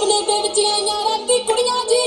ਸੁਪਨੇ ਦੇ ਵਿੱਚ ਆਈਆਂ ਰਾਤੀ ਕੁੜੀਆਂ ਜੀ।